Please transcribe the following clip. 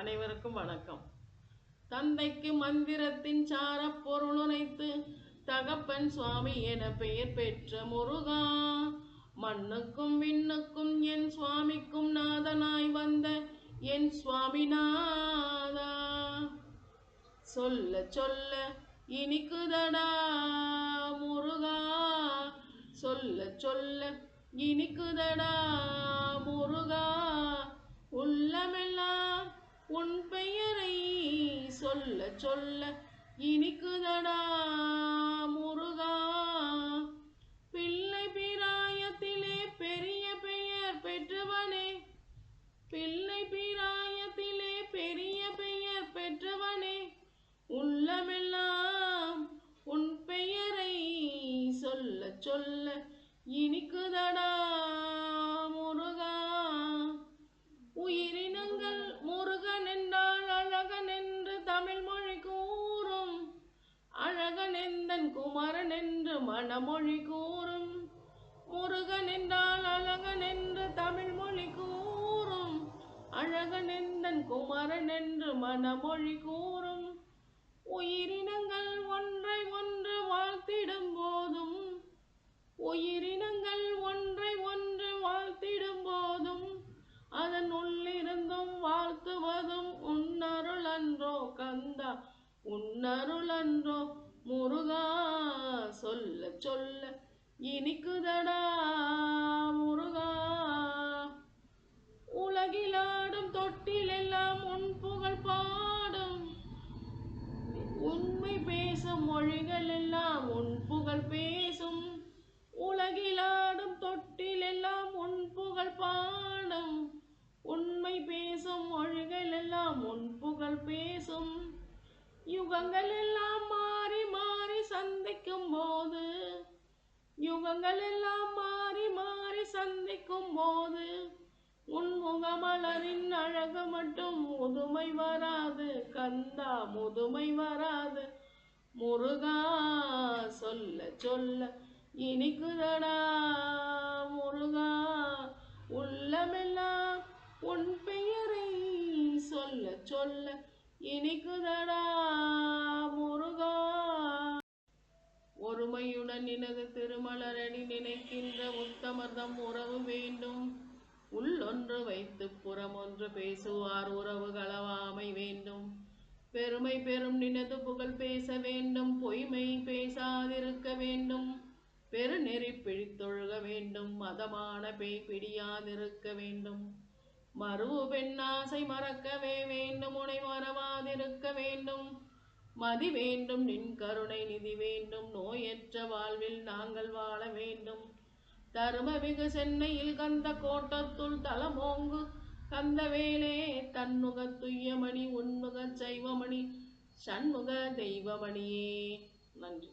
அனைவருக்கும் வணக்கம். தந்தைக்கு மந்திரத்தின் சார பொருளுரைத்து தகப்பன் சுவாமி என பெயர் பெற்ற முருகா. மண்ணுக்கும் விண்ணுக்கும் என் சுவாமிக்கும் நாதனாய் வந்த என் சுவாமிநாதா. சொல்ல சொல்ல இனிக்குதடா முருகா. சொல்ல சொல்ல இனிக்குதடா முருகா. உள்ளமெல்லாம் உன் பெயரை சொல்ல சொல்ல இனிக்குதடா முருகா. பிள்ளை பிராயத்திலே பெரிய பெயர் பெற்றவனே. பிள்ளை பிராயத்திலே பெரிய பெயர் பெற்றவனே. உள்ளமெல்லாம் உன் பெயரை சொல்ல சொல்ல இனிக்குதடா மணமொழி கூறும். முருகன் என்றால் அழகன் என்று தமிழ் மொழி கூறும். அழகன் எந்தன் குமரன் என்று மணமொழி கூறும். உயிரினங்கள் ஒன்றை ஒன்று வாழ்த்திடும் போதும். உயிரினங்கள் ஒன்றை ஒன்று வாழ்த்திடும் போதும். அதன் உள்ளிருந்தும் வாழ்த்துவதும் உன்னருள் அன்றோ கந்தா உன்னருள் அன்றோ முருகா சொல்ல சொல்ல இனிக்குதடா முருகா. உலகிலாடும் தொட்டில் எல்லாம் உன் புகழ் பாடும். உண்மை பேசும் மொழிகள் எல்லாம் உன் புகழ் பேசும். உலகிலாடும் தொட்டில் எல்லாம் உன் புகழ் பாடும். உண்மை பேசும் மொழிகள் எல்லாம் உன் புகழ் பேசும். யுகங்கள் எல்லாம் மாறி சந்திக்கும் போது யுகங்கள் எல்லாம் மாறி மாறி சந்திக்கும் போது உன் முகமலரின் அழகு மட்டும் முதுமை வராது கந்தா முதுமை வராது. முருகா சொல்ல சொல்ல இனிக்குதடா முருகா உள்ளமெல்லாம் உன் பெயரை சொல்ல சொல்ல இனிக்குதடா. ஒருமையுடன் நினது திருமலரணி நினைக்கின்ற உத்தமர்தம் உறவு வேண்டும். உள்ளொன்று வைத்து புறமொன்று பேசுவார் உறவு களவாமை வேண்டும். பெருமை பெரும் நினது புகழ் பேச வேண்டும். பொய்மை பேசாதிருக்க வேண்டும். பெருநெறி பிழித்தொழுக வேண்டும். மதமான பேய் பிடியாதிருக்க வேண்டும். மறுவு பெண்ணாசை மறக்கவே வேண்டும். உனை மறவாதிருக்க வேண்டும். மதி வேண்டும் நின் கருணை நிதி வேண்டும் நோயற்ற வாழ்வில் நாங்கள் வாழ வேண்டும். தருமமிகு சென்னையில் கந்த கோட்டத்துள் தலமோங்கு கந்தவேலே தன்முக துய்யமணி உன்முக சைவமணி சண்முக தெய்வமணியே. நன்றி.